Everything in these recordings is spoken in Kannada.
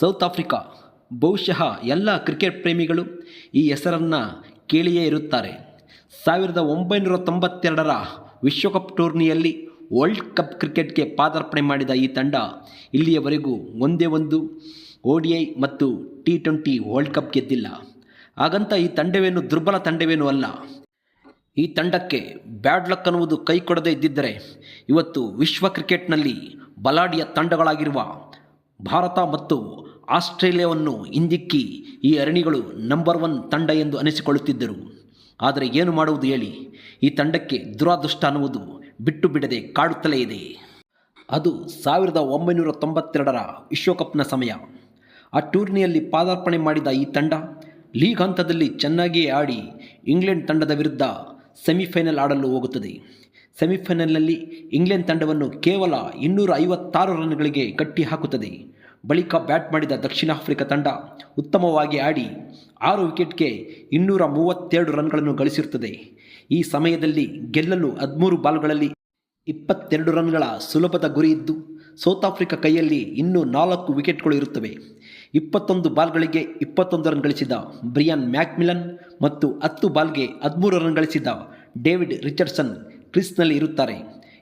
ಸೌತ್ ಆಫ್ರಿಕಾ ಬಹುಶಃ ಎಲ್ಲ ಕ್ರಿಕೆಟ್ ಪ್ರೇಮಿಗಳು ಈ ಹೆಸರನ್ನು ಕೇಳಿಯೇ ಇರುತ್ತಾರೆ. ಸಾವಿರದ ಒಂಬೈನೂರ ತೊಂಬತ್ತೆರಡರ ವಿಶ್ವಕಪ್ ಟೂರ್ನಿಯಲ್ಲಿ ವರ್ಲ್ಡ್ ಕಪ್ ಕ್ರಿಕೆಟ್ಗೆ ಪಾದಾರ್ಪಣೆ ಮಾಡಿದ ಈ ತಂಡ ಇಲ್ಲಿಯವರೆಗೂ ಒಂದೇ ಒಂದು ಒ ಡಿ ಐ ಮತ್ತು ಟಿ ಟ್ವೆಂಟಿ ವರ್ಲ್ಡ್ ಕಪ್ ಗೆದ್ದಿಲ್ಲ. ಹಾಗಂತ ಈ ತಂಡವೇನು ದುರ್ಬಲ ತಂಡವೇನೂ ಅಲ್ಲ. ಈ ತಂಡಕ್ಕೆ ಬ್ಯಾಡ್ ಲಕ್ ಅನ್ನುವುದು ಕೈ ಕೊಡದೇ ಇದ್ದಿದ್ದರೆ ಇವತ್ತು ವಿಶ್ವ ಕ್ರಿಕೆಟ್ನಲ್ಲಿ ಬಲಾಡಿಯ ತಂಡಗಳಾಗಿರುವ ಭಾರತ ಮತ್ತು ಆಸ್ಟ್ರೇಲಿಯಾವನ್ನು ಹಿಂದಿಕ್ಕಿ ಈ ಅರಣಿಗಳು ನಂಬರ್ ಒನ್ ತಂಡ ಎಂದು ಅನಿಸಿಕೊಳ್ಳುತ್ತಿದ್ದರು. ಆದರೆ ಏನು ಮಾಡುವುದು ಹೇಳಿ? ಈ ತಂಡಕ್ಕೆ ದುರಾದೃಷ್ಟ ಅನ್ನುವುದು ಬಿಟ್ಟು ಬಿಡದೆ ಕಾಡುತ್ತಲೇ ಇದೆ. ಅದು ಸಾವಿರದ ಒಂಬೈನೂರ ತೊಂಬತ್ತೆರಡರ ವಿಶ್ವಕಪ್ನ ಸಮಯ. ಆ ಟೂರ್ನಿಯಲ್ಲಿ ಪಾದಾರ್ಪಣೆ ಮಾಡಿದ ಈ ತಂಡ ಲೀಗ್ ಹಂತದಲ್ಲಿ ಚೆನ್ನಾಗಿಯೇ ಆಡಿ ಇಂಗ್ಲೆಂಡ್ ತಂಡದ ವಿರುದ್ಧ ಸೆಮಿಫೈನಲ್ ಆಡಲು ಹೋಗುತ್ತದೆ. ಸೆಮಿಫೈನಲ್ನಲ್ಲಿ ಇಂಗ್ಲೆಂಡ್ ತಂಡವನ್ನು ಕೇವಲ ಇನ್ನೂರ ಐವತ್ತಾರು ರನ್ಗಳಿಗೆ ಕಟ್ಟಿ ಹಾಕುತ್ತದೆ ಬಳಿಕ ಬ್ಯಾಟ್ ಮಾಡಿದ ದಕ್ಷಿಣ ಆಫ್ರಿಕಾ ತಂಡ ಉತ್ತಮವಾಗಿ ಆಡಿ ಆರು ವಿಕೆಟ್ಗೆ ಇನ್ನೂರ ಮೂವತ್ತೆರಡು ರನ್ಗಳನ್ನು ಗಳಿಸಿರುತ್ತದೆ. ಈ ಸಮಯದಲ್ಲಿ ಗೆಲ್ಲಲು ಹದಿಮೂರು ಬಾಲ್ಗಳಲ್ಲಿ ಇಪ್ಪತ್ತೆರಡು ರನ್ಗಳ ಸುಲಭದ ಗುರಿ ಇದ್ದು, ಸೌತ್ ಆಫ್ರಿಕಾ ಕೈಯಲ್ಲಿ ಇನ್ನೂ ನಾಲ್ಕು ವಿಕೆಟ್ಗಳು ಇರುತ್ತವೆ. ಇಪ್ಪತ್ತೊಂದು ಬಾಲ್ಗಳಿಗೆ ಇಪ್ಪತ್ತೊಂದು ರನ್ ಗಳಿಸಿದ ಬ್ರಿಯಾನ್ ಮ್ಯಾಕ್ಮಿಲನ್ ಮತ್ತು ಹತ್ತು ಬಾಲ್ಗೆ ಹದಿಮೂರು ರನ್ ಗಳಿಸಿದ ಡೇವಿಡ್ ರಿಚರ್ಡ್ಸನ್ ಕ್ರಿಸ್ನಲ್ಲಿ ಇರುತ್ತಾರೆ.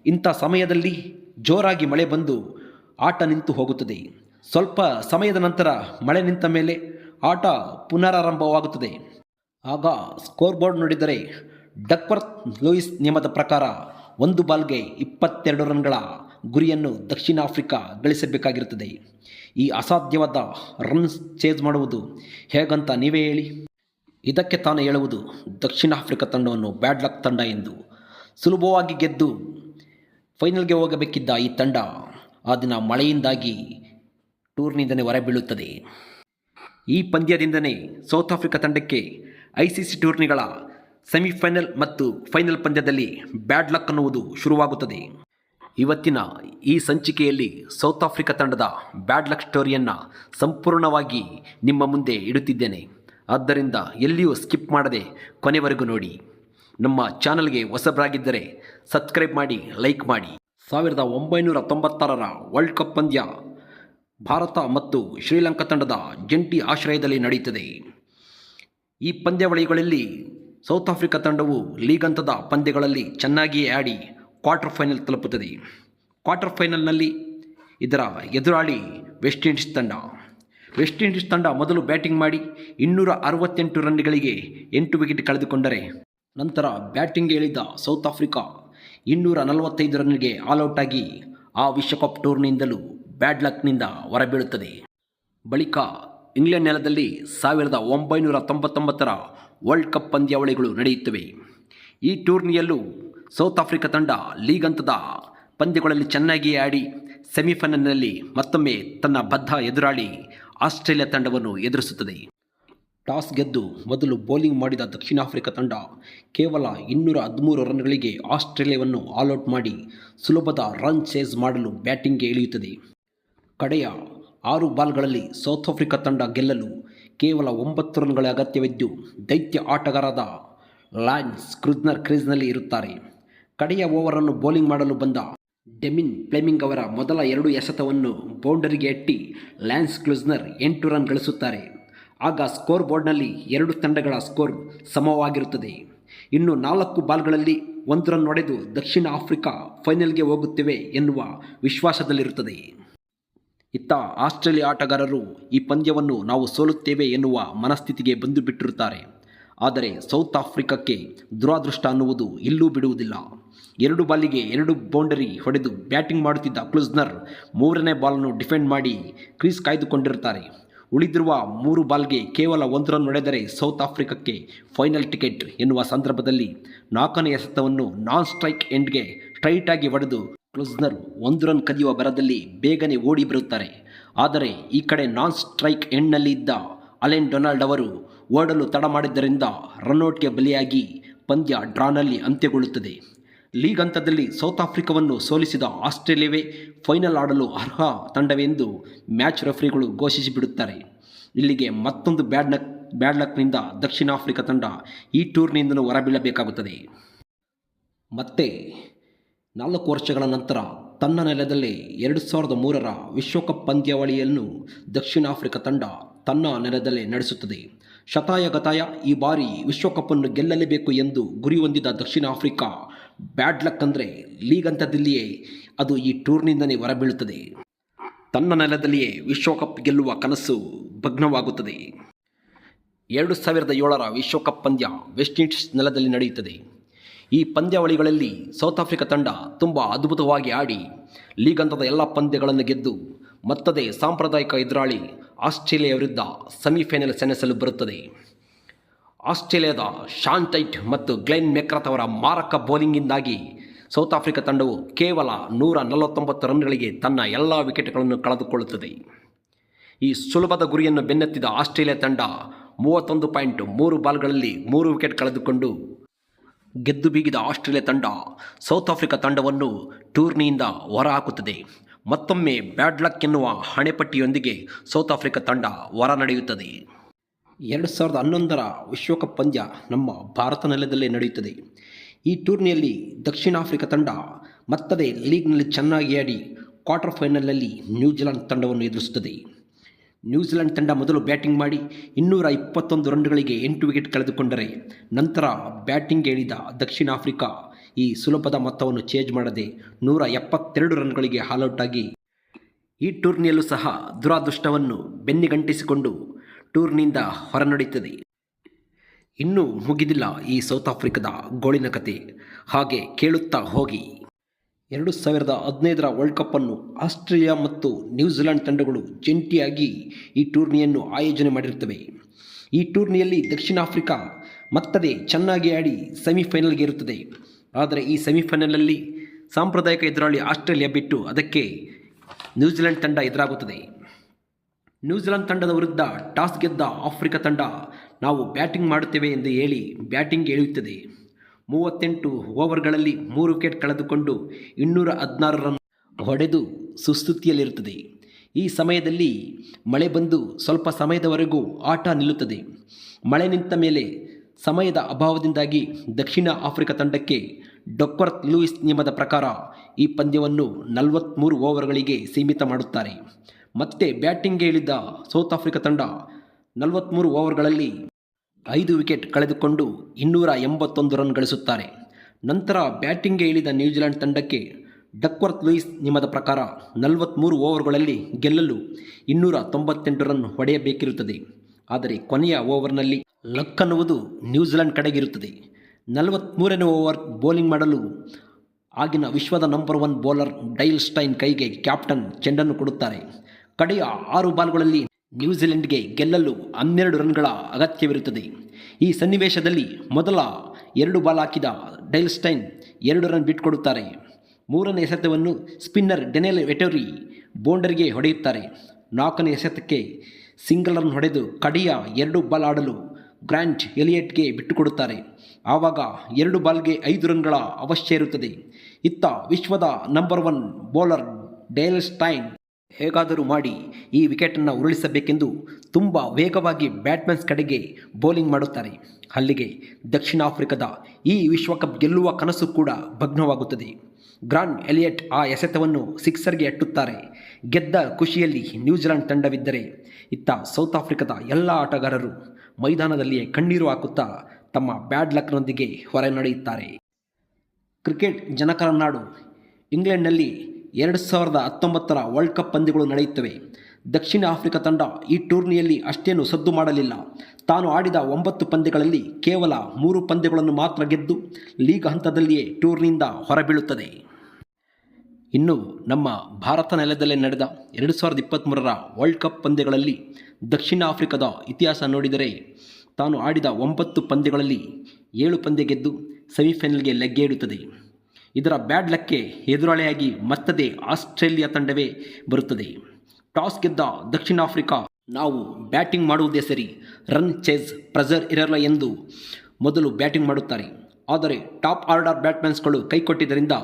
ಇಂಥ ಸಮಯದಲ್ಲಿ ಜೋರಾಗಿ ಮಳೆ ಬಂದು ಆಟ ನಿಂತು ಹೋಗುತ್ತದೆ. ಸ್ವಲ್ಪ ಸಮಯದ ನಂತರ ಮಳೆ ನಿಂತ ಮೇಲೆ ಆಟ ಪುನರಾರಂಭವಾಗುತ್ತದೆ. ಆಗ ಸ್ಕೋರ್ ಬೋರ್ಡ್ ನೋಡಿದರೆ ಡಕ್ವರ್ತ್ ಲೂಯಿಸ್ ನಿಯಮದ ಪ್ರಕಾರ ಒಂದು ಬಾಲ್ಗೆ ಇಪ್ಪತ್ತೆರಡು ರನ್ಗಳ ಗುರಿಯನ್ನು ದಕ್ಷಿಣ ಆಫ್ರಿಕಾ ಗಳಿಸಬೇಕಾಗಿರುತ್ತದೆ. ಈ ಅಸಾಧ್ಯವಾದ ರನ್ಸ್ ಚೇಸ್ ಮಾಡುವುದು ಹೇಗಂತ ನೀವೇ ಹೇಳಿ. ಇದಕ್ಕೆ ತಾನು ಹೇಳುವುದು ದಕ್ಷಿಣ ಆಫ್ರಿಕಾ ತಂಡವನ್ನು ಬ್ಯಾಡ್ ಲಕ್ ತಂಡ ಎಂದು. ಸುಲಭವಾಗಿ ಗೆದ್ದು ಫೈನಲ್ಗೆ ಹೋಗಬೇಕಿದ್ದ ಈ ತಂಡ ಆ ದಿನ ಮಳೆಯಿಂದಾಗಿ ಟೂರ್ನಿಯಿಂದಲೇ ಹೊರಬೀಳುತ್ತದೆ. ಈ ಪಂದ್ಯದಿಂದನೇ ಸೌತ್ ಆಫ್ರಿಕಾ ತಂಡಕ್ಕೆ ಐಸಿಸಿ ಟೂರ್ನಿಗಳ ಸೆಮಿಫೈನಲ್ ಮತ್ತು ಫೈನಲ್ ಪಂದ್ಯದಲ್ಲಿ ಬ್ಯಾಡ್ ಲಕ್ ಅನ್ನುವುದು ಶುರುವಾಗುತ್ತದೆ. ಇವತ್ತಿನ ಈ ಸಂಚಿಕೆಯಲ್ಲಿ ಸೌತ್ ಆಫ್ರಿಕಾ ತಂಡದ ಬ್ಯಾಡ್ ಲಕ್ ಸ್ಟೋರಿಯನ್ನು ಸಂಪೂರ್ಣವಾಗಿ ನಿಮ್ಮ ಮುಂದೆ ಇಡುತ್ತಿದ್ದೇನೆ. ಆದ್ದರಿಂದ ಎಲ್ಲಿಯೂ ಸ್ಕಿಪ್ ಮಾಡದೆ ಕೊನೆವರೆಗೂ ನೋಡಿ. ನಮ್ಮ ಚಾನಲ್ಗೆ ಹೊಸಬರಾಗಿದ್ದರೆ ಸಬ್ಸ್ಕ್ರೈಬ್ ಮಾಡಿ, ಲೈಕ್ ಮಾಡಿ. ಸಾವಿರದ ಒಂಬೈನೂರ ತೊಂಬತ್ತಾರರ ವರ್ಲ್ಡ್ ಕಪ್ ಪಂದ್ಯ ಭಾರತ ಮತ್ತು ಶ್ರೀಲಂಕಾ ತಂಡದ ಜಂಟಿ ಆಶ್ರಯದಲ್ಲಿ ನಡೆಯುತ್ತದೆ. ಈ ಪಂದ್ಯಾವಳಿಗಳಲ್ಲಿ ಸೌತ್ ಆಫ್ರಿಕಾ ತಂಡವು ಲೀಗ್ ಹಂತದ ಪಂದ್ಯಗಳಲ್ಲಿ ಚೆನ್ನಾಗಿಯೇ ಆಡಿ ಕ್ವಾರ್ಟರ್ ಫೈನಲ್ ತಲುಪುತ್ತದೆ. ಕ್ವಾರ್ಟರ್ ಫೈನಲ್ನಲ್ಲಿ ಇದರ ಎದುರಾಳಿ ವೆಸ್ಟ್ ಇಂಡೀಸ್ ತಂಡ. ವೆಸ್ಟ್ ಇಂಡೀಸ್ ತಂಡ ಮೊದಲು ಬ್ಯಾಟಿಂಗ್ ಮಾಡಿ ಇನ್ನೂರ ಅರವತ್ತೆಂಟು ರನ್ಗಳಿಗೆ ಎಂಟು ವಿಕೆಟ್ ಕಳೆದುಕೊಂಡರೆ ನಂತರ ಬ್ಯಾಟಿಂಗ್ ಇಳಿದ ಸೌತ್ ಆಫ್ರಿಕಾ ಇನ್ನೂರ ನಲವತ್ತೈದು ರನ್ಗೆ ಆಲ್ಔಟ್ ಆಗಿ ಆ ವಿಶ್ವಕಪ್ ಟೂರ್ನಿಯಿಂದಲೂ ಬ್ಯಾಡ್ ಲಕ್ನಿಂದ ಹೊರಬೀಳುತ್ತದೆ. ಬಳಿಕ ಇಂಗ್ಲೆಂಡ್ ನೆಲದಲ್ಲಿ ಸಾವಿರದ ಒಂಬೈನೂರ ತೊಂಬತ್ತೊಂಬತ್ತರ ವರ್ಲ್ಡ್ ಕಪ್ ಪಂದ್ಯಾವಳಿಗಳು ನಡೆಯುತ್ತವೆ. ಈ ಟೂರ್ನಿಯಲ್ಲೂ ಸೌತ್ ಆಫ್ರಿಕಾ ತಂಡ ಲೀಗ್ ಹಂತದ ಪಂದ್ಯಗಳಲ್ಲಿ ಚೆನ್ನಾಗಿಯೇ ಆಡಿ ಸೆಮಿಫೈನಲ್ನಲ್ಲಿ ಮತ್ತೊಮ್ಮೆ ತನ್ನ ಬದ್ಧ ಎದುರಾಳಿ ಆಸ್ಟ್ರೇಲಿಯಾ ತಂಡವನ್ನು ಎದುರಿಸುತ್ತದೆ. ಟಾಸ್ ಗೆದ್ದು ಮೊದಲು ಬೌಲಿಂಗ್ ಮಾಡಿದ ದಕ್ಷಿಣ ಆಫ್ರಿಕಾ ತಂಡ ಕೇವಲ ಇನ್ನೂರ ಹದಿಮೂರು ರನ್ಗಳಿಗೆ ಆಸ್ಟ್ರೇಲಿಯಾವನ್ನು ಆಲ್ಔಟ್ ಮಾಡಿ ಸುಲಭದ ರನ್ ಚೇಸ್ ಮಾಡಲು ಬ್ಯಾಟಿಂಗ್ಗೆ ಇಳಿಯುತ್ತದೆ. ಕಡೆಯ ಆರು ಬಾಲ್ಗಳಲ್ಲಿ ಸೌತ್ ಆಫ್ರಿಕಾ ತಂಡ ಗೆಲ್ಲಲು ಕೇವಲ ಒಂಬತ್ತು ರನ್ಗಳ ಅಗತ್ಯವಿದ್ದು, ದೈತ್ಯ ಆಟಗಾರರಾದ ಲ್ಯಾನ್ಸ್ ಕ್ರಿಜ್ನರ್ ಕ್ರೀಸ್ನಲ್ಲಿ ಇರುತ್ತಾರೆ. ಕಡೆಯ ಓವರನ್ನು ಬೌಲಿಂಗ್ ಮಾಡಲು ಬಂದ ಡೆಮಿನ್ ಫ್ಲೆಮಿಂಗ್ ಅವರ ಮೊದಲ ಎರಡು ಎಸೆತವನ್ನು ಬೌಂಡರಿಗೆ ಎಟ್ಟಿ ಲ್ಯಾನ್ಸ್ ಕ್ಲೂಸ್ನರ್ ಎಂಟು ರನ್ ಗಳಿಸುತ್ತಾರೆ. ಆಗ ಸ್ಕೋರ್ ಬೋರ್ಡ್ನಲ್ಲಿ ಎರಡು ತಂಡಗಳ ಸ್ಕೋರ್ ಸಮವಾಗಿರುತ್ತದೆ. ಇನ್ನು ನಾಲ್ಕು ಬಾಲ್ಗಳಲ್ಲಿ ಒಂದು ರನ್ ಹೊಡೆದು ದಕ್ಷಿಣ ಆಫ್ರಿಕಾ ಫೈನಲ್ಗೆ ಹೋಗುತ್ತಿವೆ ಎನ್ನುವ ವಿಶ್ವಾಸದಲ್ಲಿರುತ್ತದೆ. ಇತ್ತ ಆಸ್ಟ್ರೇಲಿಯಾ ಆಟಗಾರರು ಈ ಪಂದ್ಯವನ್ನು ನಾವು ಸೋಲುತ್ತೇವೆ ಎನ್ನುವ ಮನಸ್ಥಿತಿಗೆ ಬಂದು ಬಿಟ್ಟಿರುತ್ತಾರೆ ಆದರೆ ಸೌತ್ ಆಫ್ರಿಕಾಕ್ಕೆ ದುರಾದೃಷ್ಟ ಅನ್ನುವುದು ಇಲ್ಲೂ ಬಿಡುವುದಿಲ್ಲ. ಎರಡು ಬಾಲಿಗೆ ಎರಡು ಬೌಂಡರಿ ಹೊಡೆದು ಬ್ಯಾಟಿಂಗ್ ಮಾಡುತ್ತಿದ್ದ ಕ್ಲೂಸ್ನರ್ ಮೂರನೇ ಬಾಲನ್ನು ಡಿಫೆಂಡ್ ಮಾಡಿ ಕ್ರೀಸ್ ಕಾಯ್ದುಕೊಂಡಿರುತ್ತಾರೆ. ಉಳಿದಿರುವ ಮೂರು ಬಾಲ್ಗೆ ಕೇವಲ ಒಂದು ರನ್ ಹೊಡೆದರೆ ಸೌತ್ ಆಫ್ರಿಕಾಕ್ಕೆ ಫೈನಲ್ ಟಿಕೆಟ್ ಎನ್ನುವ ಸಂದರ್ಭದಲ್ಲಿ ನಾಲ್ಕನೇ ಎಸೆತವನ್ನು ನಾನ್ ಸ್ಟ್ರೈಕ್ ಎಂಡ್ಗೆ ಸ್ಟ್ರೈಟಾಗಿ ಹೊಡೆದು ಕ್ಲುಸ್ನರ್ ಒಂದು ರನ್ ಕದಿಯುವ ಬರದಲ್ಲಿ ಬೇಗನೆ ಓಡಿ ಬರುತ್ತಾರೆ. ಆದರೆ ಈ ಕಡೆ ನಾನ್ ಸ್ಟ್ರೈಕ್ ಎಂಡ್ನಲ್ಲಿ ಇದ್ದ ಅಲೆನ್ ಡೊನಾಲ್ಡ್ ಅವರು ಓಡಲು ತಡ ಮಾಡಿದ್ದರಿಂದ ರನ್ಔಟ್ಗೆ ಬಲಿಯಾಗಿ ಪಂದ್ಯ ಡ್ರಾನಲ್ಲಿ ಅಂತ್ಯಗೊಳ್ಳುತ್ತದೆ. ಲೀಗ್ ಹಂತದಲ್ಲಿ ಸೌತ್ ಆಫ್ರಿಕಾವನ್ನು ಸೋಲಿಸಿದ ಆಸ್ಟ್ರೇಲಿಯಾವೇ ಫೈನಲ್ ಆಡಲು ಅರ್ಹ ತಂಡವೆಂದು ಮ್ಯಾಚ್ ರೆಫರಿಗಳು ಘೋಷಿಸಿಬಿಡುತ್ತಾರೆ. ಇಲ್ಲಿಗೆ ಮತ್ತೊಂದು ಬ್ಯಾಡ್ ಲಕ್, ಬ್ಯಾಡ್ ಲಕ್ನಿಂದ ದಕ್ಷಿಣ ಆಫ್ರಿಕಾ ತಂಡ ಈ ಟೂರ್ನಿಯಿಂದಲೂ ಹೊರಬೀಳಬೇಕಾಗುತ್ತದೆ. ಮತ್ತೆ ನಾಲ್ಕು ವರ್ಷಗಳ ನಂತರ ತನ್ನ ನೆಲದಲ್ಲಿ ಎರಡು ಸಾವಿರದ ಮೂರರ ವಿಶ್ವಕಪ್ ಪಂದ್ಯಾವಳಿಯನ್ನು ದಕ್ಷಿಣ ಆಫ್ರಿಕಾ ತಂಡ ತನ್ನ ನೆಲದಲ್ಲೇ ನಡೆಸುತ್ತದೆ. ಶತಾಯ ಗತಾಯ ಈ ಬಾರಿ ವಿಶ್ವಕಪ್ಪನ್ನು ಗೆಲ್ಲಲೇಬೇಕು ಎಂದು ಗುರಿ ಹೊಂದಿದ ದಕ್ಷಿಣ ಆಫ್ರಿಕಾ ಬ್ಯಾಡ್ ಲಕ್ ಅಂದರೆ ಲೀಗ್ ಹಂತದಲ್ಲಿಯೇ ಅದು ಈ ಟೂರ್ನಿಂದಲೇ ಹೊರಬೀಳುತ್ತದೆ. ತನ್ನ ನೆಲದಲ್ಲಿಯೇ ವಿಶ್ವಕಪ್ ಗೆಲ್ಲುವ ಕನಸು ಭಗ್ನವಾಗುತ್ತದೆ. ಎರಡು ಸಾವಿರದ ಏಳರ ವಿಶ್ವಕಪ್ ಪಂದ್ಯ ವೆಸ್ಟ್ ಇಂಡೀಸ್ ನೆಲದಲ್ಲಿ ನಡೆಯುತ್ತದೆ. ಈ ಪಂದ್ಯಾವಳಿಗಳಲ್ಲಿ ಸೌತ್ ಆಫ್ರಿಕಾ ತಂಡ ತುಂಬ ಅದ್ಭುತವಾಗಿ ಆಡಿ ಲೀಗ್ ಹಂತದ ಎಲ್ಲ ಪಂದ್ಯಗಳನ್ನು ಗೆದ್ದು ಮತ್ತದೇ ಸಾಂಪ್ರದಾಯಿಕ ಎದುರಾಳಿ ಆಸ್ಟ್ರೇಲಿಯಾ ವಿರುದ್ಧ ಸೆಮಿಫೈನಲ್ ಸೆಣಸಲು ಬರುತ್ತದೆ. ಆಸ್ಟ್ರೇಲಿಯಾದ ಶಾನ್ ಟೈಟ್ ಮತ್ತು ಗ್ಲೆನ್ ಮೆಕ್ರತ್ ಅವರ ಮಾರಕ ಬೌಲಿಂಗಿಂದಾಗಿ ಸೌತ್ ಆಫ್ರಿಕಾ ತಂಡವು ಕೇವಲ ನೂರ ನಲವತ್ತೊಂಬತ್ತು ರನ್ಗಳಿಗೆ ತನ್ನ ಎಲ್ಲ ವಿಕೆಟ್ಗಳನ್ನು ಕಳೆದುಕೊಳ್ಳುತ್ತದೆ. ಈ ಸುಲಭದ ಗುರಿಯನ್ನು ಬೆನ್ನತ್ತಿದ ಆಸ್ಟ್ರೇಲಿಯಾ ತಂಡ ಮೂವತ್ತೊಂದು ಪಾಯಿಂಟ್ ಮೂರು ಬಾಲ್ಗಳಲ್ಲಿ ಮೂರು ವಿಕೆಟ್ ಕಳೆದುಕೊಂಡು ಗೆದ್ದು ಬೀಗಿದ ಆಸ್ಟ್ರೇಲಿಯಾ ತಂಡ ಸೌತ್ ಆಫ್ರಿಕಾ ತಂಡವನ್ನು ಟೂರ್ನಿಯಿಂದ ಹೊರಹಾಕುತ್ತದೆ. ಮತ್ತೊಮ್ಮೆ ಬ್ಯಾಡ್ ಲಕ್ ಎನ್ನುವ ಹಣೆಪಟ್ಟಿಯೊಂದಿಗೆ ಸೌತ್ ಆಫ್ರಿಕಾ ತಂಡ ಹೊರ ನಡೆಯುತ್ತದೆ. ಎರಡು ಸಾವಿರದ ಹನ್ನೊಂದರ ವಿಶ್ವಕಪ್ ಪಂದ್ಯ ನಮ್ಮ ಭಾರತ ನೆಲದಲ್ಲೇ ನಡೆಯುತ್ತದೆ. ಈ ಟೂರ್ನಿಯಲ್ಲಿ ದಕ್ಷಿಣ ಆಫ್ರಿಕಾ ತಂಡ ಮತ್ತದೇ ಲೀಗ್ನಲ್ಲಿ ಚೆನ್ನಾಗಿ ಆಡಿ ಕ್ವಾರ್ಟರ್ ಫೈನಲ್ನಲ್ಲಿ ನ್ಯೂಜಿಲೆಂಡ್ ತಂಡವನ್ನು ಎದುರಿಸುತ್ತದೆ. ನ್ಯೂಜಿಲೆಂಡ್ ತಂಡ ಮೊದಲು ಬ್ಯಾಟಿಂಗ್ ಮಾಡಿ ಇನ್ನೂರ ಇಪ್ಪತ್ತೊಂದು ರನ್ಗಳಿಗೆ ಎಂಟು ವಿಕೆಟ್ ಕಳೆದುಕೊಂಡರೆ ನಂತರ ಬ್ಯಾಟಿಂಗ್ ಹೇಳಿದ ದಕ್ಷಿಣ ಆಫ್ರಿಕಾ ಈ ಸುಲಭದ ಮೊತ್ತವನ್ನು ಚೇಂಜ್ ಮಾಡದೆ ನೂರ ಎಪ್ಪತ್ತೆರಡು ರನ್ಗಳಿಗೆ ಆಗಿ ಈ ಟೂರ್ನಿಯಲ್ಲೂ ಸಹ ದುರಾದೃಷ್ಟವನ್ನು ಬೆನ್ನಿಗಂಟಿಸಿಕೊಂಡು ಟೂರ್ನಿಯಿಂದ ಹೊರನಡೆಯುತ್ತದೆ ಇನ್ನೂ ಮುಗಿದಿಲ್ಲ ಈ ಸೌತ್ ಆಫ್ರಿಕಾದ ಗೋಳಿನ ಕತೆ. ಹಾಗೆ ಕೇಳುತ್ತಾ ಹೋಗಿ. ಎರಡು ಸಾವಿರದ ಹದಿನೈದರ ವರ್ಲ್ಡ್ ಕಪ್ಪನ್ನು ಆಸ್ಟ್ರೇಲಿಯಾ ಮತ್ತು ನ್ಯೂಜಿಲೆಂಡ್ ತಂಡಗಳು ಜಂಟಿಯಾಗಿ ಈ ಟೂರ್ನಿಯನ್ನು ಆಯೋಜನೆ ಮಾಡಿರುತ್ತವೆ. ಈ ಟೂರ್ನಿಯಲ್ಲಿ ದಕ್ಷಿಣ ಆಫ್ರಿಕಾ ಮತ್ತದೇ ಚೆನ್ನಾಗಿ ಆಡಿ ಸೆಮಿಫೈನಲ್ಗೆ ಇರುತ್ತದೆ ಆದರೆ ಈ ಸೆಮಿಫೈನಲಲ್ಲಿ ಸಾಂಪ್ರದಾಯಿಕ ಎದುರಾಳಿ ಆಸ್ಟ್ರೇಲಿಯಾ ಬಿಟ್ಟು ಅದಕ್ಕೆ ನ್ಯೂಜಿಲೆಂಡ್ ತಂಡ ಎದುರಾಗುತ್ತದೆ. ನ್ಯೂಜಿಲೆಂಡ್ ತಂಡದ ವಿರುದ್ಧ ಟಾಸ್ ಗೆದ್ದ ಆಫ್ರಿಕಾ ತಂಡ ನಾವು ಬ್ಯಾಟಿಂಗ್ ಮಾಡುತ್ತೇವೆ ಎಂದು ಹೇಳಿ ಬ್ಯಾಟಿಂಗ್ ಎಳೆಯುತ್ತದೆ. ಮೂವತ್ತೆಂಟು ಓವರ್ಗಳಲ್ಲಿ ಮೂರು ವಿಕೆಟ್ ಕಳೆದುಕೊಂಡು ಇನ್ನೂರ ಹದಿನಾರು ರನ್ ಹೊಡೆದು ಸುಸ್ತುತಿಯಲ್ಲಿರುತ್ತದೆ ಈ ಸಮಯದಲ್ಲಿ ಮಳೆ ಬಂದು ಸ್ವಲ್ಪ ಸಮಯದವರೆಗೂ ಆಟ ನಿಲ್ಲುತ್ತದೆ. ಮಳೆ ನಿಂತ ಮೇಲೆ ಸಮಯದ ಅಭಾವದಿಂದಾಗಿ ದಕ್ಷಿಣ ಆಫ್ರಿಕಾ ತಂಡಕ್ಕೆ ಡೊಕ್ವರ್ತ್ ಲೂಯಿಸ್ ನಿಯಮದ ಪ್ರಕಾರ ಈ ಪಂದ್ಯವನ್ನು ನಲವತ್ತ್ಮೂರು ಓವರ್ಗಳಿಗೆ ಸೀಮಿತ ಮಾಡುತ್ತಾರೆ. ಮತ್ತೆ ಬ್ಯಾಟಿಂಗ್ಗೆ ಇಳಿದ ಸೌತ್ ಆಫ್ರಿಕಾ ತಂಡ ನಲವತ್ತ್ಮೂರು ಓವರ್ಗಳಲ್ಲಿ ಐದು ವಿಕೆಟ್ ಕಳೆದುಕೊಂಡು ಇನ್ನೂರ ಎಂಬತ್ತೊಂದು ರನ್ ಗಳಿಸುತ್ತಾರೆ. ನಂತರ ಬ್ಯಾಟಿಂಗ್ಗೆ ಇಳಿದ ನ್ಯೂಜಿಲೆಂಡ್ ತಂಡಕ್ಕೆ ಡಕ್ವರ್ತ್ ಲೂಯಿಸ್ ನಿಯಮದ ಪ್ರಕಾರ ನಲವತ್ತ್ಮೂರು ಓವರ್ಗಳಲ್ಲಿ ಗೆಲ್ಲಲು ಇನ್ನೂರ ತೊಂಬತ್ತೆಂಟು ರನ್ ಹೊಡೆಯಬೇಕಿರುತ್ತದೆ. ಆದರೆ ಕೊನೆಯ ಓವರ್ನಲ್ಲಿ ಲಕ್ ಅನ್ನುವುದು ನ್ಯೂಜಿಲೆಂಡ್ ಕಡೆಗಿರುತ್ತದೆ. ನಲವತ್ತ್ಮೂರನೇ ಓವರ್ ಬೌಲಿಂಗ್ ಮಾಡಲು ಆಗಿನ ವಿಶ್ವದ number one bowler Dale Steyn ಕೈಗೆ ಕ್ಯಾಪ್ಟನ್ ಚೆಂಡನ್ನು ಕೊಡುತ್ತಾರೆ. ಕಡೆಯ ಆರು ಬಾಲ್ಗಳಲ್ಲಿ ನ್ಯೂಜಿಲೆಂಡ್ಗೆ ಗೆಲ್ಲಲು ಹನ್ನೆರಡು ರನ್ಗಳ ಅಗತ್ಯವಿರುತ್ತದೆ. ಈ ಸನ್ನಿವೇಶದಲ್ಲಿ ಮೊದಲ ಎರಡು ಬಾಲ್ ಹಾಕಿದ ಡೈಲ್ಸ್ಟೈನ್ ಎರಡು ರನ್ ಬಿಟ್ಕೊಡುತ್ತಾರೆ. ಮೂರನೇ ಎಸೆತವನ್ನು ಸ್ಪಿನ್ನರ್ ಡೆನೆಲ್ ವೆಟೋರಿ ಬೌಂಡರಿಗೆ ಹೊಡೆಯುತ್ತಾರೆ. ನಾಲ್ಕನೇ ಎಸೆತಕ್ಕೆ ಸಿಂಗಲ್ ರನ್ ಹೊಡೆದು ಕಡೆಯ ಎರಡು ಬಾಲ್ ಆಡಲು ಗ್ರ್ಯಾಂಟ್ ಎಲಿಯಟ್ಗೆ ಬಿಟ್ಟುಕೊಡುತ್ತಾರೆ. ಆವಾಗ ಎರಡು ಬಾಲ್ಗೆ ಐದು ರನ್ಗಳ ಅವಶ್ಯ ಇರುತ್ತದೆ. ಇತ್ತ ವಿಶ್ವದ ನಂಬರ್ ಒನ್ ಬೌಲರ್ ಡೇಲ್ಸ್ಟೈನ್ ಹೇಗಾದರೂ ಮಾಡಿ ಈ ವಿಕೆಟನ್ನು ಉರುಳಿಸಬೇಕೆಂದು ತುಂಬ ವೇಗವಾಗಿ ಬ್ಯಾಟ್ಮನ್ಸ್ ಕಡೆಗೆ ಬೌಲಿಂಗ್ ಮಾಡುತ್ತಾರೆ. ಅಲ್ಲಿಗೆ ದಕ್ಷಿಣ ಆಫ್ರಿಕಾದ ಈ ವಿಶ್ವಕಪ್ ಗೆಲ್ಲುವ ಕನಸು ಕೂಡ ಭಗ್ನವಾಗುತ್ತದೆ. ಗ್ರಾಂಡ್ ಎಲಿಯಟ್ ಆ ಎಸೆತವನ್ನು ಸಿಕ್ಸರ್ಗೆ ಅಟ್ಟುತ್ತಾರೆ. ಗೆದ್ದ ಖುಷಿಯಲ್ಲಿ ನ್ಯೂಜಿಲೆಂಡ್ ತಂಡವಿದ್ದರೆ ಇತ್ತ ಸೌತ್ ಆಫ್ರಿಕಾದ ಎಲ್ಲ ಆಟಗಾರರು ಮೈದಾನದಲ್ಲಿಯೇ ಕಣ್ಣೀರು ಹಾಕುತ್ತಾ ತಮ್ಮ ಬ್ಯಾಡ್ ಲಕ್ನೊಂದಿಗೆ ಹೊರ ನಡೆಯುತ್ತಾರೆ. ಕ್ರಿಕೆಟ್ ಜನಕರ ನಾಡು ಇಂಗ್ಲೆಂಡ್ನಲ್ಲಿ ಎರಡು ಸಾವಿರದ ಹತ್ತೊಂಬತ್ತರ ವರ್ಲ್ಡ್ ಕಪ್ ಪಂದ್ಯಗಳು ನಡೆಯುತ್ತವೆ. ದಕ್ಷಿಣ ಆಫ್ರಿಕಾ ತಂಡ ಈ ಟೂರ್ನಿಯಲ್ಲಿ ಅಷ್ಟೇನು ಸದ್ದು ಮಾಡಲಿಲ್ಲ. ತಾನು ಆಡಿದ ಒಂಬತ್ತು ಪಂದ್ಯಗಳಲ್ಲಿ ಕೇವಲ ಮೂರು ಪಂದ್ಯಗಳನ್ನು ಮಾತ್ರ ಗೆದ್ದು ಲೀಗ್ ಹಂತದಲ್ಲಿಯೇ ಟೂರ್ನಿಯಿಂದ ಹೊರಬೀಳುತ್ತದೆ. ಇನ್ನು ನಮ್ಮ ಭಾರತ ನೆಲದಲ್ಲೇ ನಡೆದ ಎರಡು ಸಾವಿರದ ಇಪ್ಪತ್ತ್ಮೂರರ ವರ್ಲ್ಡ್ ಕಪ್ ಪಂದ್ಯಗಳಲ್ಲಿ ದಕ್ಷಿಣ ಆಫ್ರಿಕಾದ ಇತಿಹಾಸ ನೋಡಿದರೆ ತಾನು ಆಡಿದ ಒಂಬತ್ತು ಪಂದ್ಯಗಳಲ್ಲಿ ಏಳು ಪಂದ್ಯ ಗೆದ್ದು ಸೆಮಿಫೈನಲ್ಗೆ ಲಗ್ಗೆಯಿಡುತ್ತದೆ ಇದರ ಬ್ಯಾಡ್ ಲಕ್ಕೆ ಎದುರಾಳಿಯಾಗಿ ಮತ್ತದೇ ಆಸ್ಟ್ರೇಲಿಯಾ ತಂಡವೇ ಬರುತ್ತದೆ. ಟಾಸ್ ಗೆದ್ದ ದಕ್ಷಿಣ ಆಫ್ರಿಕಾ ನಾವು ಬ್ಯಾಟಿಂಗ್ ಮಾಡುವುದೇ ಸರಿ, ರನ್ ಚೇಸ್ ಪ್ರೆಜರ್ ಇರಲ್ಲ ಎಂದು ಮೊದಲು ಬ್ಯಾಟಿಂಗ್ ಮಾಡುತ್ತಾರೆ. ಆದರೆ ಟಾಪ್ ಆರ್ಡರ್ ಬ್ಯಾಟ್ಮನ್ಸ್ಗಳು ಕೈಕೊಟ್ಟಿದ್ದರಿಂದ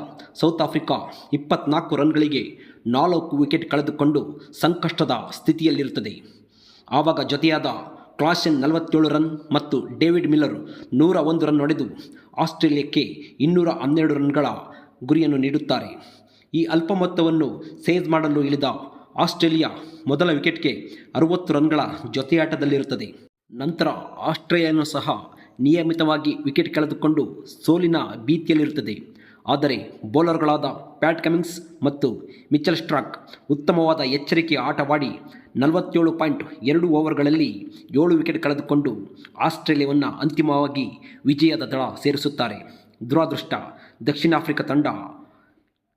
ಸೌತ್ ಆಫ್ರಿಕಾ ಇಪ್ಪತ್ನಾಲ್ಕು ರನ್ಗಳಿಗೆ ನಾಲ್ಕು ವಿಕೆಟ್ ಕಳೆದುಕೊಂಡು ಸಂಕಷ್ಟದ ಸ್ಥಿತಿಯಲ್ಲಿರುತ್ತದೆ. ಆವಾಗ ಜೊತೆಯಾದ ಕ್ಲಾಸೆನ್ ನಲವತ್ತೇಳು ರನ್ ಮತ್ತು ಡೇವಿಡ್ ಮಿಲ್ಲರ್ ನೂರ ಒಂದು ರನ್ ಹೊಡೆದು ಆಸ್ಟ್ರೇಲಿಯಾಕ್ಕೆ ಇನ್ನೂರ ಹನ್ನೆರಡು ರನ್ಗಳ ಗುರಿಯನ್ನು ನೀಡುತ್ತಾರೆ. ಈ ಅಲ್ಪ ಮೊತ್ತವನ್ನು ಸೇಜ್ ಮಾಡಲು ಇಳಿದ ಆಸ್ಟ್ರೇಲಿಯಾ ಮೊದಲ ವಿಕೆಟ್ಗೆ ಅರುವತ್ತು ರನ್ಗಳ ಜೊತೆಯಾಟದಲ್ಲಿರುತ್ತದೆ. ನಂತರ ಆಸ್ಟ್ರೇಲಿಯಾನು ಸಹ ನಿಯಮಿತವಾಗಿ ವಿಕೆಟ್ ಕಳೆದುಕೊಂಡು ಸೋಲಿನ ಭೀತಿಯಲ್ಲಿರುತ್ತದೆ. ಆದರೆ ಬೌಲರ್ಗಳಾದ ಪ್ಯಾಟ್ ಕಮಿನ್ಸ್ ಮತ್ತು ಮಿಚೆಲ್ ಸ್ಟ್ರಾಕ್ ಉತ್ತಮವಾದ ಎಚ್ಚರಿಕೆಯ ಆಟವಾಡಿ ನಲವತ್ತೇಳು ಪಾಯಿಂಟ್ ಎರಡು ಓವರ್ಗಳಲ್ಲಿ ಏಳು ವಿಕೆಟ್ ಕಳೆದುಕೊಂಡು ಆಸ್ಟ್ರೇಲಿಯಾವನ್ನು ಅಂತಿಮವಾಗಿ ವಿಜಯದ ದಳ ಸೇರಿಸುತ್ತಾರೆ. ದುರಾದೃಷ್ಟ. ದಕ್ಷಿಣ ಆಫ್ರಿಕಾ ತಂಡ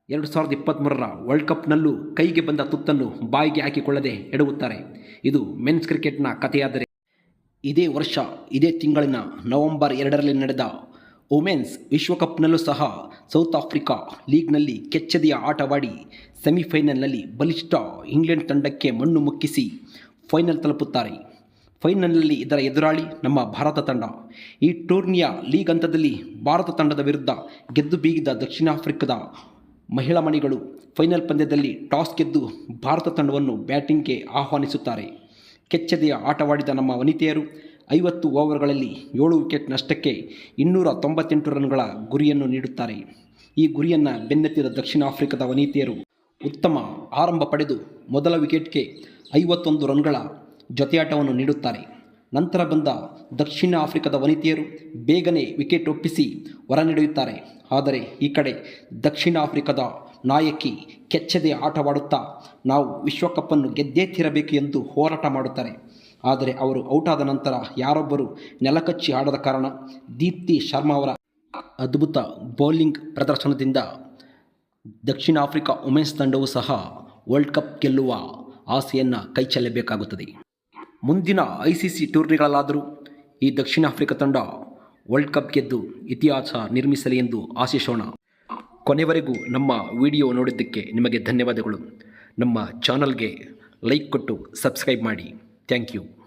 ಎರಡು ಸಾವಿರದ ಇಪ್ಪತ್ತ್ಮೂರರ ವರ್ಲ್ಡ್ ಕಪ್ನಲ್ಲೂ ಕೈಗೆ ಬಂದ ತುತ್ತನ್ನು ಬಾಯಿಗೆ ಹಾಕಿಕೊಳ್ಳದೆ ಎಡವುತ್ತಾರೆ. ಇದು ಮೆನ್ಸ್ ಕ್ರಿಕೆಟ್ನ ಕಥೆಯಾದರೆ. ಇದೇ ವರ್ಷ, ಇದೇ ತಿಂಗಳಿನ ನವೆಂಬರ್ ಎರಡರಲ್ಲಿ ನಡೆದ ವುಮೆನ್ಸ್ ವಿಶ್ವಕಪ್ನಲ್ಲೂ ಸಹ ಸೌತ್ ಆಫ್ರಿಕಾ ಲೀಗ್ನಲ್ಲಿ ಕೆಚ್ಚದೆಯ ಆಟವಾಡಿ ಸೆಮಿಫೈನಲ್ನಲ್ಲಿ ಬಲಿಷ್ಠ ಇಂಗ್ಲೆಂಡ್ ತಂಡಕ್ಕೆ ಮಣ್ಣು ಮುಕ್ಕಿಸಿ ಫೈನಲ್ ತಲುಪುತ್ತಾರೆ. ಫೈನಲ್ನಲ್ಲಿ ಇದರ ಎದುರಾಳಿ ನಮ್ಮ ಭಾರತ ತಂಡ. ಈ ಟೂರ್ನಿಯ ಲೀಗ್ ಹಂತದಲ್ಲಿ ಭಾರತ ತಂಡದ ವಿರುದ್ಧ ಗೆದ್ದು ಬೀಗಿದ ದಕ್ಷಿಣ ಆಫ್ರಿಕಾದ ಮಹಿಳಾ ಮಣಿಗಳು ಫೈನಲ್ ಪಂದ್ಯದಲ್ಲಿ ಟಾಸ್ ಗೆದ್ದು ಭಾರತ ತಂಡವನ್ನು ಬ್ಯಾಟಿಂಗ್ಗೆ ಆಹ್ವಾನಿಸುತ್ತಾರೆ. ಕೆಚ್ಚದೆಯ ಆಟವಾಡಿದ ನಮ್ಮ ವನಿತೆಯರು ಐವತ್ತು ಓವರ್ಗಳಲ್ಲಿ ಏಳು ವಿಕೆಟ್ ನಷ್ಟಕ್ಕೆ ಇನ್ನೂರ ತೊಂಬತ್ತೆಂಟು ರನ್ಗಳ ಗುರಿಯನ್ನು ನೀಡುತ್ತಾರೆ. ಈ ಗುರಿಯನ್ನು ಬೆನ್ನತ್ತಿದ ದಕ್ಷಿಣ ಆಫ್ರಿಕಾದ ವನಿತೆಯರು ಉತ್ತಮ ಆರಂಭ ಪಡೆದು ಮೊದಲ ವಿಕೆಟ್ಗೆ ಐವತ್ತೊಂದು ರನ್ಗಳ ಜೊತೆಯಾಟವನ್ನು ನೀಡುತ್ತಾರೆ. ನಂತರ ಬಂದ ದಕ್ಷಿಣ ಆಫ್ರಿಕಾದ ವನಿತೆಯರು ಬೇಗನೆ ವಿಕೆಟ್ ಒಪ್ಪಿಸಿ ಹೊರನಡೆಯುತ್ತಾರೆ. ಆದರೆ ಈ ಕಡೆ ದಕ್ಷಿಣ ಆಫ್ರಿಕಾದ ನಾಯಕಿ ಕೆಚ್ಚದೆ ಆಟವಾಡುತ್ತಾ ನಾವು ವಿಶ್ವಕಪ್ಪನ್ನು ಗೆದ್ದೇ ತೀರಬೇಕು ಎಂದು ಹೋರಾಟ ಮಾಡುತ್ತಾರೆ. ಆದರೆ ಅವರು ಔಟ್ ಆದ ನಂತರ ಯಾರೊಬ್ಬರು ನೆಲಕಚ್ಚಿ ಆಡದ ಕಾರಣ ದೀಪ್ತಿ ಶರ್ಮಾ ಅವರ ಅದ್ಭುತ ಬೌಲಿಂಗ್ ಪ್ರದರ್ಶನದಿಂದ ದಕ್ಷಿಣ ಆಫ್ರಿಕಾ ವುಮೆನ್ಸ್ ತಂಡವು ಸಹ ವರ್ಲ್ಡ್ ಕಪ್ ಗೆಲ್ಲುವ ಆಸೆಯನ್ನು ಕೈಚೆಲ್ಲಬೇಕಾಗುತ್ತದೆ. ಮುಂದಿನ ಐ ಸಿ ಸಿ ಟೂರ್ನಿಗಳಲ್ಲಾದರೂ ಈ ದಕ್ಷಿಣ ಆಫ್ರಿಕಾ ತಂಡ ವರ್ಲ್ಡ್ ಕಪ್ ಗೆದ್ದು ಇತಿಹಾಸ ನಿರ್ಮಿಸಲಿ ಎಂದು ಆಶಿಸೋಣ. ಕೊನೆವರೆಗೂ ನಮ್ಮ ವಿಡಿಯೋ ನೋಡಿದ್ದಕ್ಕೆ ನಿಮಗೆ ಧನ್ಯವಾದಗಳು. ನಮ್ಮ ಚಾನಲ್ಗೆ ಲೈಕ್ ಕೊಟ್ಟು ಸಬ್ಸ್ಕ್ರೈಬ್ ಮಾಡಿ. Thank you.